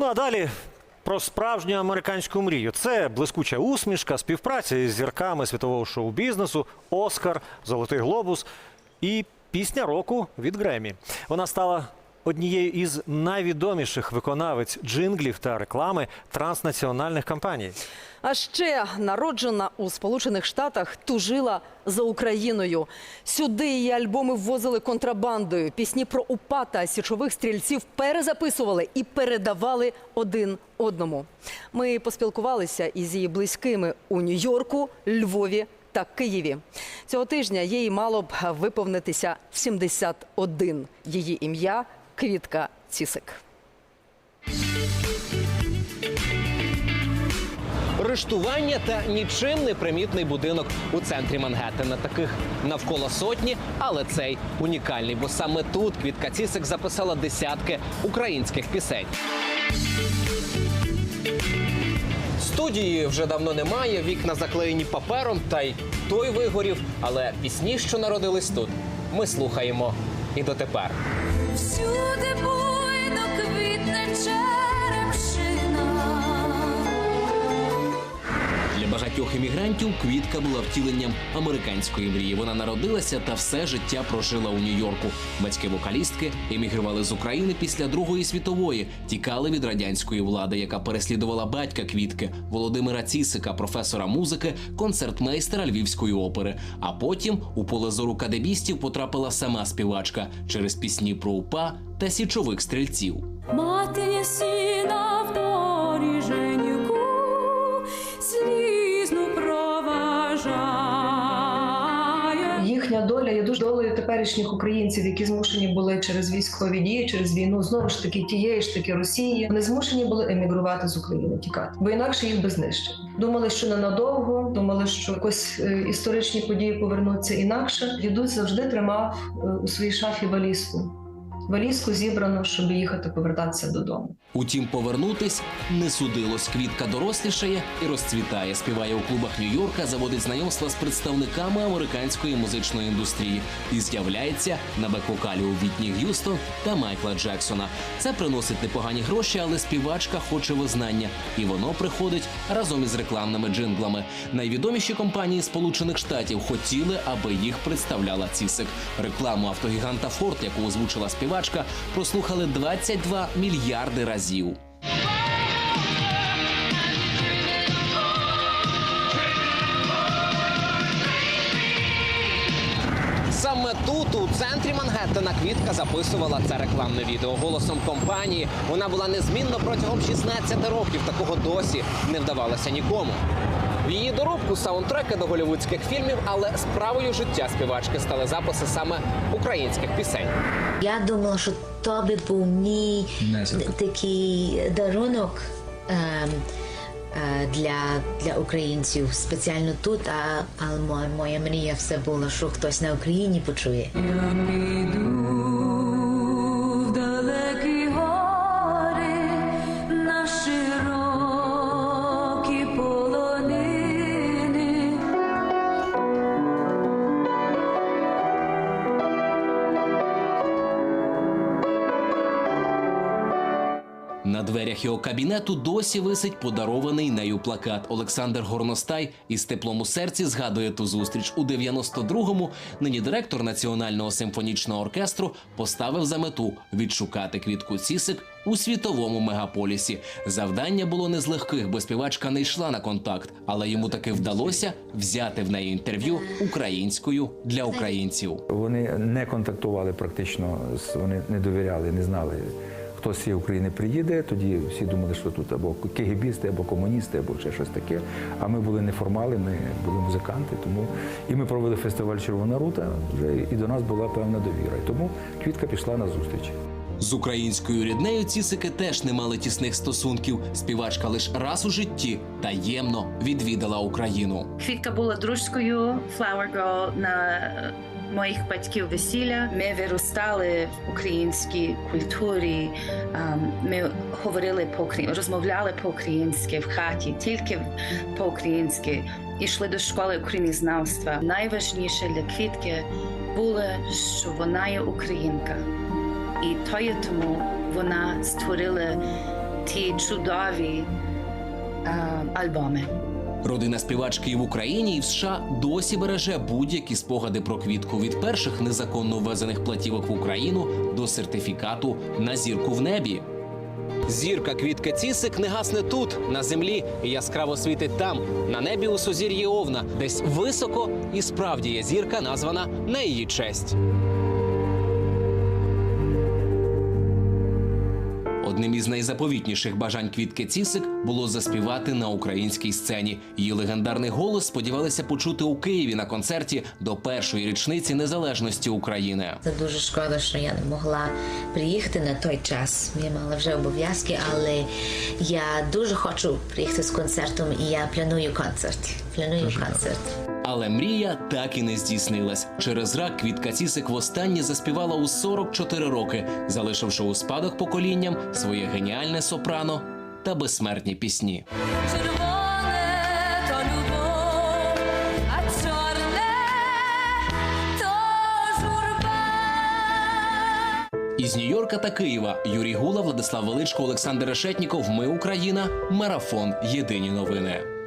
Ну а далі про справжню американську мрію. Це блискуча усмішка, співпраця із зірками світового шоу-бізнесу, Оскар, Золотий глобус і пісня року від Гремі. Вона стала однією із найвідоміших виконавець джинглів та реклами транснаціональних компаній. А ще народжена у Сполучених Штатах тужила за Україною. Сюди її альбоми ввозили контрабандою. Пісні про УПА та січових стрільців перезаписували і передавали один одному. Ми поспілкувалися із її близькими у Нью-Йорку, Львові та Києві. Цього тижня їй мало б виповнитися 71. Її ім'я Квітка Цісик. Рештування та нічим не примітний будинок у центрі Мангеттена. Таких навколо сотні, але цей унікальний, бо саме тут Квітка Цісик записала десятки українських пісень. Студії вже давно немає, вікна заклеєні папером, та й той вигорів. Але пісні, що народились тут, ми слухаємо і дотепер. Всюди буйно квітне черемшина. Багатьох емігрантів квітка була втіленням американської мрії. Вона народилася та все життя прожила у Нью-Йорку. Батьки вокалістки емігрували з України після Другої світової, тікали від радянської влади, яка переслідувала батька квітки Володимира Цісика, професора музики, концертмейстера Львівської опери. А потім у поле зору кадебістів потрапила сама співачка через пісні про УПА та січових стрільців. Мати сіна доля є дуже долею теперішніх українців, які змушені були через військові дії, через війну знову ж таки тієї ж таки Росії. Вони змушені були емігрувати з України, тікати, бо інакше їх би знищили. Думали, що ненадовго, думали, що якось е, історичні події повернуться інакше. Дідусь завжди тримав е, у своїй шафі валізку. Валізку зібрану, щоб їхати повертатися додому. Утім, повернутись не судилось. Квітка дорослішає і розцвітає. Співає у клубах Нью-Йорка, заводить знайомства з представниками американської музичної індустрії і з'являється на бек-вокалі у Вітні Г'юстон та Майкла Джексона. Це приносить непогані гроші, але співачка хоче визнання, і воно приходить разом із рекламними джинглами. Найвідоміші компанії Сполучених Штатів хотіли, аби їх представляла Цісик. Рекламу автогіганта Форд, яку озвучила співачка, прослухали 22 мільярди разів. Саме тут, у центрі Мангеттена, Квітка записувала це рекламне відео голосом компанії. Вона була незмінно протягом 16 років. Такого досі не вдавалося нікому. В її доробку саундтреки до голівудських фільмів, але справою життя співачки стали записи саме українських пісень. Я думала, що то би був мій такий дарунок ем, е, для, для українців спеціально тут, а, але моя, моя мрія все була, що хтось на Україні почує. Я піду дверях його кабінету досі висить подарований нею плакат. Олександр Горностай із теплом у серці згадує ту зустріч у 92-му. Нині директор Національного симфонічного оркестру поставив за мету відшукати квітку цісик у світовому мегаполісі. Завдання було не з легких, бо співачка не йшла на контакт, але йому таки вдалося взяти в неї інтерв'ю українською для українців. Вони не контактували практично, вони не довіряли, не знали. Хто з цієї України приїде, тоді всі думали, що тут або кегібісти, або комуністи, або ще щось таке. А ми були неформали, ми були музиканти. Тому і ми провели фестиваль Червона рута. Вже і до нас була певна довіра. Тому квітка пішла на зустріч. З українською ріднею цісики теж не мали тісних стосунків. Співачка лише раз у житті таємно відвідала Україну. Квітка була дружкою Flower Girl на моїх батьків весілля. Ми виростали в українській культурі. ем, Ми говорили по розмовляли по-українськи в хаті, тільки по-українськи. Ішли до школи українознавства. Найважніше для квітки було, що вона є українка. І то є тому вона створила ті чудові е, альбоми. Родина співачки в Україні, і в США досі береже будь-які спогади про квітку від перших незаконно ввезених платівок в Україну до сертифікату на зірку в небі. Зірка квітка Цісик не гасне тут, на землі, і яскраво світить там, на небі у сузір'ї Овна, десь високо і справді є зірка, названа на її честь. Одним із найзаповітніших бажань квітки Цісик було заспівати на українській сцені. Її легендарний голос сподівалися почути у Києві на концерті до першої річниці незалежності України. Це дуже шкода, що я не могла приїхати на той час. Я мала вже обов'язки, але я дуже хочу приїхати з концертом, і я планую концерт. Планую концерт. Але мрія так і не здійснилась. Через рак Квітка Цісик востаннє заспівала у 44 роки, залишивши у спадок поколінням своє геніальне сопрано та безсмертні пісні. Із Нью-Йорка та Києва Юрій Гула, Владислав Величко, Олександр Решетніков. Ми Україна. Марафон. Єдині новини.